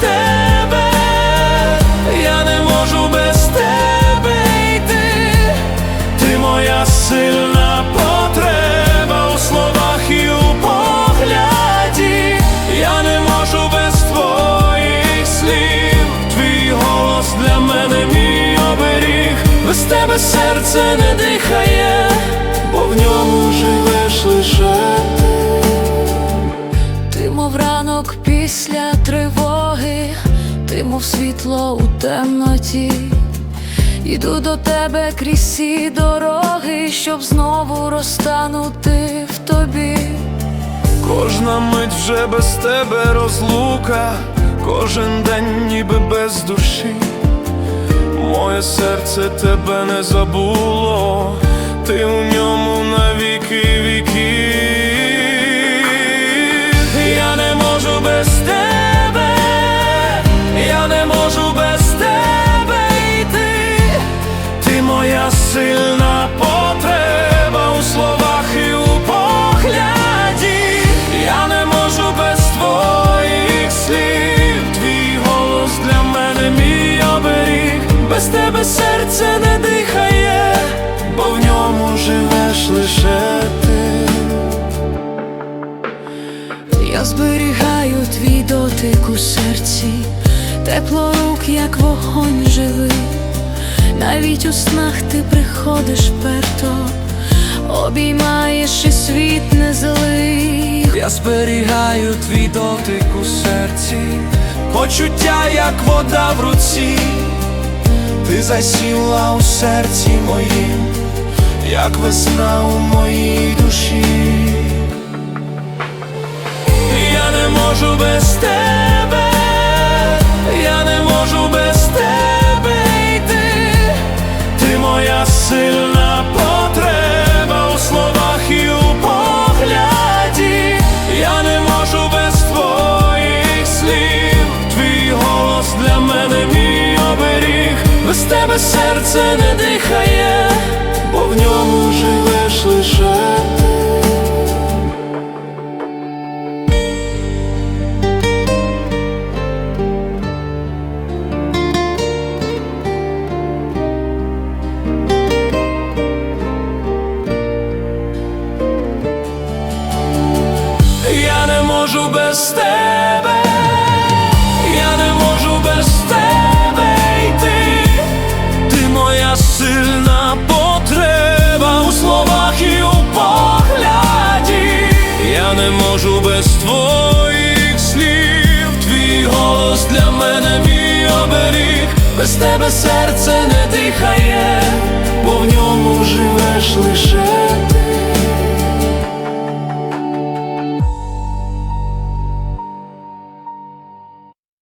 тебе, я не можу без тебе йти. Ти моя сильна потреба у словах і у погляді. Я не можу без твоїх слів. Твій голос для мене мій оберіг. Без тебе серце не дихає, ранок після тривоги, ти, мов світло у темноті. Іду до тебе крізь всі дороги, щоб знову розтанути в тобі. Кожна мить вже без тебе розлука, кожен день ніби без душі. Моє серце тебе не забуло, ти у ньому моя сильна потреба у словах і у погляді. Я не можу без твоїх слів. Твій голос для мене мій оберіг. Без тебе серце не дихає, бо в ньому живеш лише ти. Я зберігаю твій дотик у серці, тепло рук, як вогонь живий. Навіть у снах ти приходиш перто, обіймаєш і світ не злий. Я зберігаю твій дотик у серці, почуття, як вода в руці, ти засіла у серці моїм, як весна у моїй душі. Серце не дихає, бо в ньому живеш лише. Я не можу без тебе, без тебе серце не дихає, бо в ньому живеш лише ти.